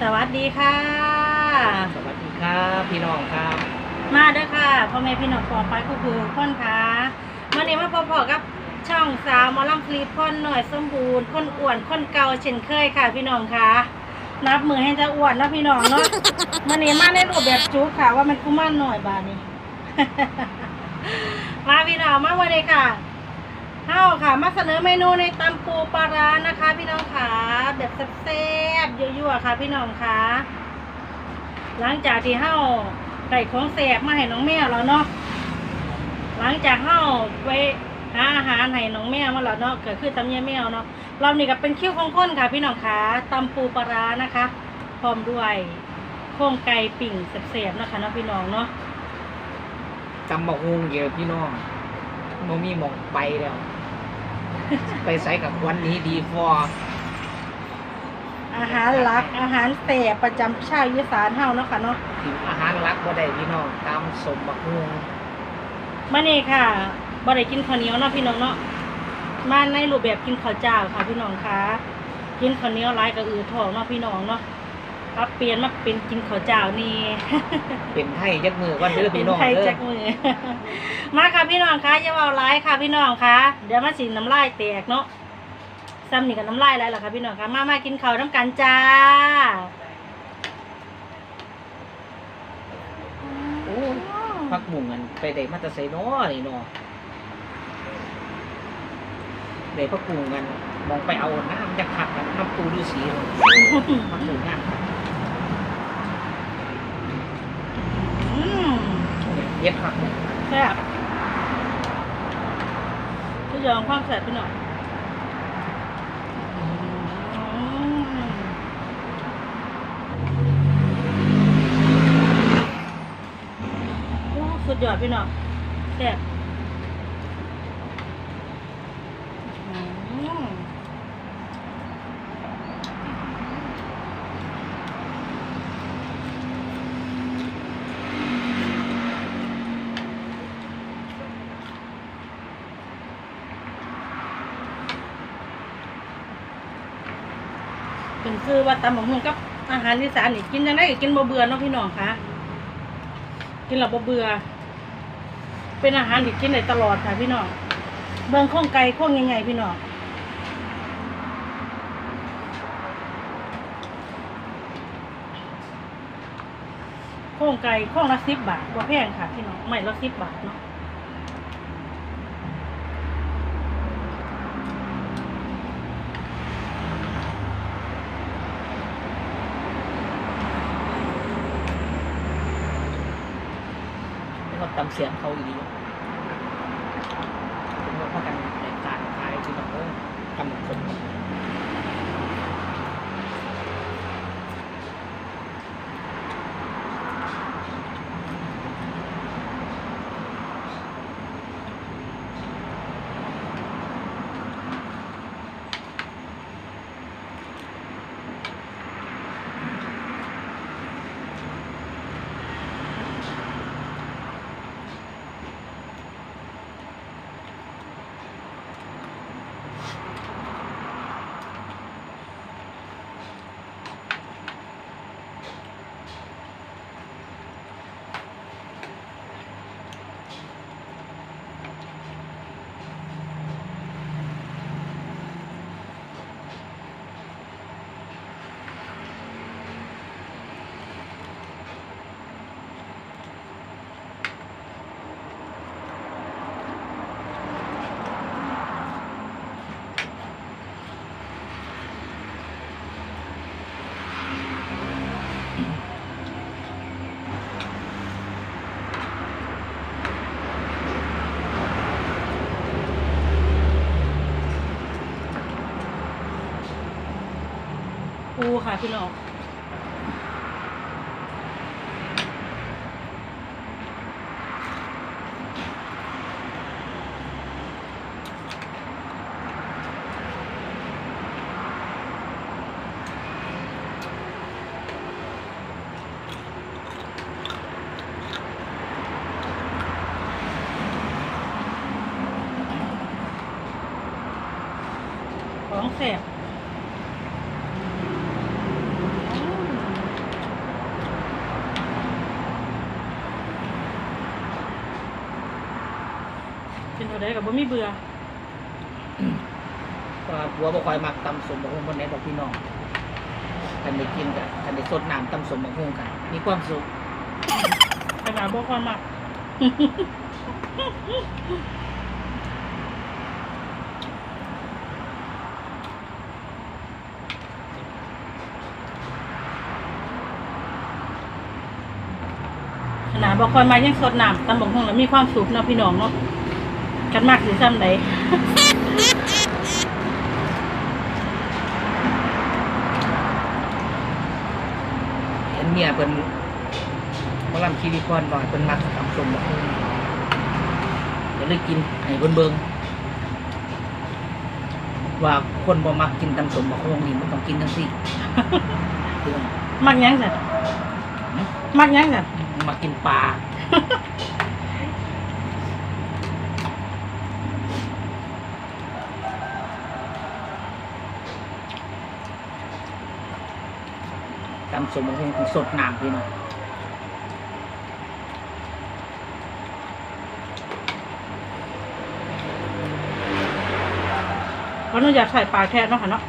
สวัสดีค่ะ สวัสดีครับพี่น้องครับ มาเด้อค่ะพ่อแม่พี่น้องปองไปก็คือคนค่ะวันนี้มาพบๆกับช่องสาวหมอลำคลิปคนหน่อยสมบูรณ์คนอ้วนคนเก่าเช่นเคยค่ะ พี่น้องค่ะ นับมือให้จะอ้วนเนาะพี่น้องเนาะวันนี้มาในรูปแบบจุกค่ะ ว่ามันกุมารหน่อยบาดนี้ มาพี่น้องมาวันนี้ค่ะ เฮ้าค่ะ มาเสนอเมนูในตำปูปลาร้านะคะ พี่น้องค่ะแบบแซ่บๆยั่วๆค่ะ พี่น้องค่ะหลังจากที่เฮาได้ของแสบมาให้น้องแมวแล้วเนาะหลังจากเฮาไปหาอาหารให้น้องแมวมาแล้วเนาะเก็คือตำเยี่ยแมวเนาะเรานี่ก็เป็นคิ้วของคนค่ะ พี่น้องคะตำปูปลาร้านะคะ พร้อมด้วยโครงไก่ปิ่งแสบๆนะคะเนาะพี่น้องเนาะจำบอกฮุงเกี่ยวพี่น้องโมมีหมองไปแล้ว ไปใส่กับวันนี้ดีฟอร์อาหารหลักอาหารแสบประจำชาวอีสานเฮาเนาะค่ะเนาะถึงอาหารรักบ่ได้พี่น้องตามสมบักฮุงมานี่ค่ะบ่ได้กินข้าวเหนียวเนาะพี่น้องเนาะมาในรูปแบบกินข้าวเจ้าค่ะพี่น้องคะกินข้าวเหนียวหลายก็อือท้องเนาะพี่น้องเนาะ ครับเปลี่ยนมาเป็นกินข้าวเจ้านี่เป็นไทยยักมือวันเด้อเป็พี่นน้องไทยเด้จัอกมือ มาค่ะพี่น้องคะอย่าเอาร้ายค่ะพี่น้องคะเดี๋ยวมาสิน้ำลายแตกเนาะซ้ำนี่กับน้ำลายแล้วล่ะค่ะพี่น้องคะมามากินข้าวน้ำกันจ้าโอ้พักบุ่งกันไปได้มาแตะไซน้อนี่เนาะได้พักบุ่งกันมองไปเอาน้ำจะขัดกันน้ำปูฤาษีเลยพักบุ่งงานอืม เย็ดผักแซ่บทุกอย่างความแซ่บไปหน่อยสุดยอดพี่น้องแซ่บอืมเป็น คือว่าตำบักหุ่งกับอาหารอีสานนี่กินยังไงก็กินบ่เบื่อเนาะพี่น้องคะกินแล้วบ่เบื่อ เป็นอาหารที่กินได้ตลอดค่ะพี่น้องเบิ่งข้องไก่ข้องใหญ่ๆพี่น้องข้องไก่ข้องละสิบบาทว่าแพงค่ะพี่น้องไม่ละสิบบาทเนาะ แล้วก็ตำเสียงเขาอีกทีผมว่าพากันแต่ขาดขายคือแบบเออทำคน ปูค่ะ พี่น้องของแสบ ก็ ได้กับบ่มีเบื่อว่าผัวบ่ค่อยมักตำสมบักฮุงบนไหนดอกพี่น้องกันได้กินกันกันได้สดน้ำตำสมบักฮุงกัน มีความสุขขนาดบ่ความมักขนาดบ่ค่อยมายังสดน้ำตำบักหุ่งแล้วมีความสุขเนาะพี่น้องเนาะ กันมากสิซ้ำใดเห็นเมียเพิ่นหมอลำคีรีพรบ่อยเพิ่นมักตำสมบักฮุงก็เลยกินให้เพิ่นเบิ่งว่าคนบ่มักกินตำสมบักฮุงนี่มันต้องกินจังซี่เพิ่นมักหยังสันมักหยังสันมากินปลา ตำสมคงสดน้ำพี่น้องเพราะนูอยากใส่ปลาแค่เนาะค่ะเนาะ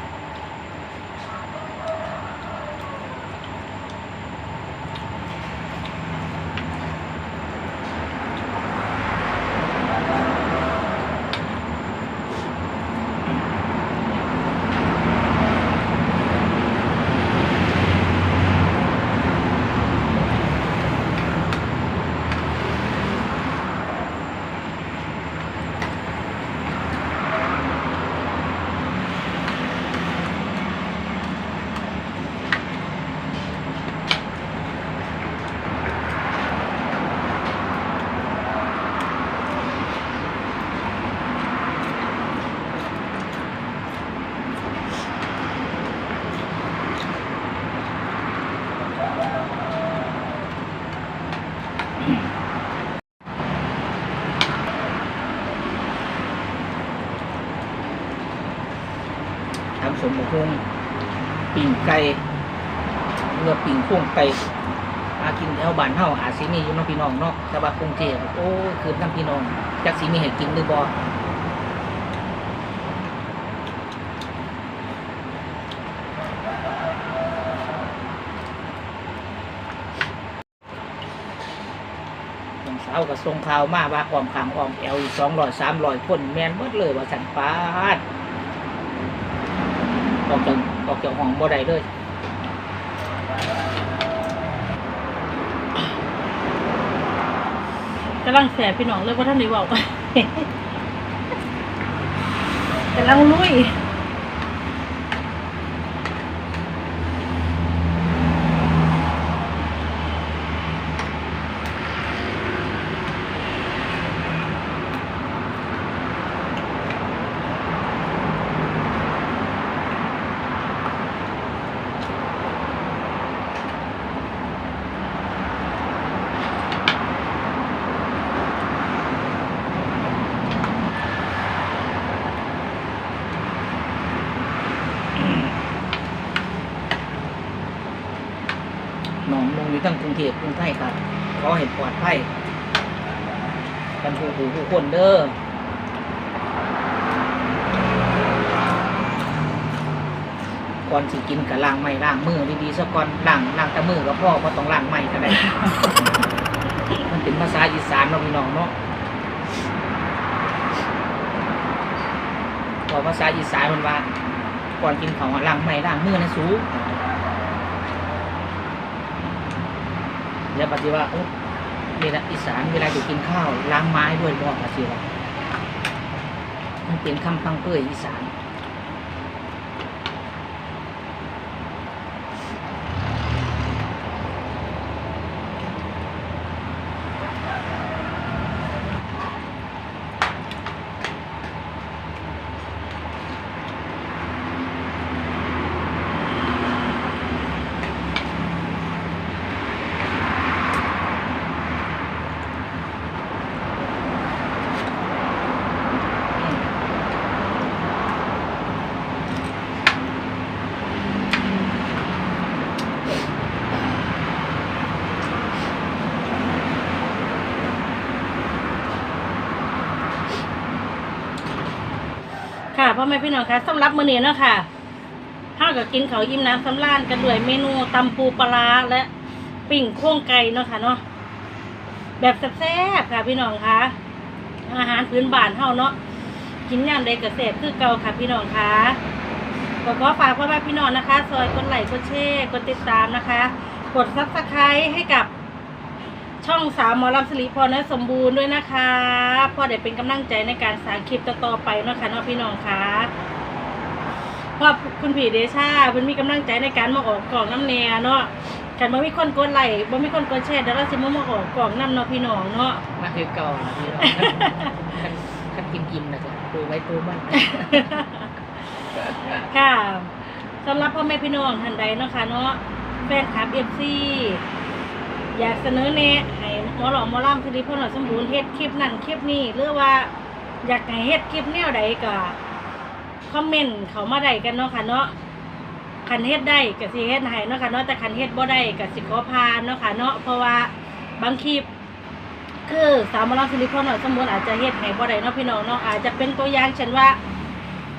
คงปิ่งไก่เรือปิ่งโค้งไก่มากินแถวบ้านเฮาอาสิมีอยู่น้องพี่น้องเนาะแต่ว่ากรุงเทพโอ้คือน้ำพี่น้องจักสิมีให้กินหรือบ่น้อาวก็ส่งข่าวมาว่าความขางออมแอวสองร้อยสามร้อยคนแมนหมดเลยว่าสันปาด ออกจากออกจากห้องบ่ได้เลยกำลังแสบพี่น้องเลยว่าท่านได้บอกกำลังลุย น้ อยู่ทั้งกรุงเทพกรุงไทยครับขอให้ปลอดภัยกันผู้ผู้ผู้คนเด้อก่อนสิกินกับล้างไม้ล้างมือดีๆซะก่อนล้างล้างแต่มือกับพ่อก็ต้องล้างไม้ก็ได้ มันเป็นภาษาอีสานเนาะพี่น้องเนาะพอภาษาอีสานมันว่าก่อนกินของล้างไม้ล้างมือนะสู แล้วปฏิว่าโอ้เวลาอีสานเวลาจะกินข้าวล้างไม้ด้วยบอกปฏิว่ามันเป็นคำพังเปื่อยอีสาน พ่อแม่พี่น้องคะสำหรับมื้อนี้เนาะค่ะเฮาก็กินเขาวอิ่มน้ำสำราญกันด้วยเมนูตำปูปลาร้าและปิ่งโค้งไก่เนาะค่ะเนาะแบบแซ่บๆค่ะพี่น้องคะอาหารพื้นบ้านเฮาเนาะกินยามใดก็แซ่บคือเก่าค่ะพี่น้องคะก็ขอฝากพ่อแม่พี่น้องนะคะ ซอยกดไลค์กดแชร์กดติดตามนะคะ กดซับสไครต์ให้กับ ช่องสามหมอลำสิริพรและสมบูรณ์ด้วยนะคะพอได้เป็นกำลังใจในการสร้างคลิปต่อๆไปเนาะค่ะเนาะพี่น้องคะเพราะคุณผีเดชาเพิ่นมีกำลังใจในการมาออกกล่องน้ำแนวเนาะกันบ่มีคนกดไลค์บ่มีคนกดแชร์เดี๋ยวเราสิมามาออกกล่องน้ำเนาะพี่น้องเนาะมาคือเก่านะพี่น้องคันคันกินกินนะจ๊ะตัวไว้ตัวมันค่ะสำหรับพ่อแม่พี่น้องท่านใดเนาะค่ะเนาะแฟนคลับ FC อ อยากเสนอแนะให้หมอหล่อหมอล่ำสิริพรและสมบูรณ์เฮ็ดคลิปนั่นคลิปนี้หรือว่าอยากให้เฮ็ดคลิปแนวใดก็คอมเมนต์เขามาได้กันเนาะค่ะเนาะคันเฮ็ดได้ก็สิเฮ็ดให้เนาะค่ะเนาะแต่คันเฮ็ดบ่ได้ก็สิขอพานเนาะค่ะเนาะเพราะว่าบางคลิปคือสาวหมอลำสิริพรและสมบูรณ์อาจจะเฮ็ดให้บ่ได้เนาะพี่น้องเนาะอาจจะเป็นตัวอย่างเช่นว่า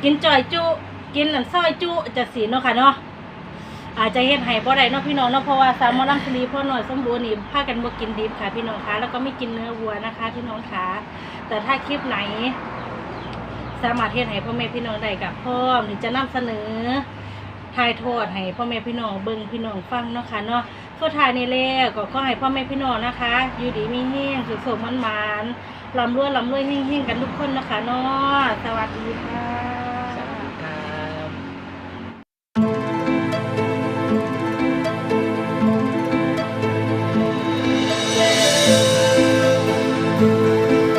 กินจ่อยจุ กินหลังซอยจุจะสีเนาะค่ะเนาะ อาจจะเฮ็ดให้บ่ได้เนาะพี่น้องเนาะเพราะว่าสามมอลำสลีพ่อหน่อยสมบูรณ์นี่พากันบ่กินดิบค่ะพี่น้องคะแล้วก็ไม่กินเนื้อวัวนะคะ พี่น้องคะแต่ถ้าคลิปไหน สามารถเฮ็ดให้พ่อแม่พี่น้องได้กับพ่อหรือจะนำเสนอถ่ายทอดให้พ่อแม่พี่น้องเบิ่งพี่น้องฟังเนาะค่ะเนาะสุดท้ายนี่แล้วก็ขอให้พ่อแม่พี่น้องนะคะ อยู่ดีมีแห้งสุขสมมันมานๆร่ำรวยร่ำรวยเฮงๆกันทุกคนนะคะเนาะสวัสดีค่ะ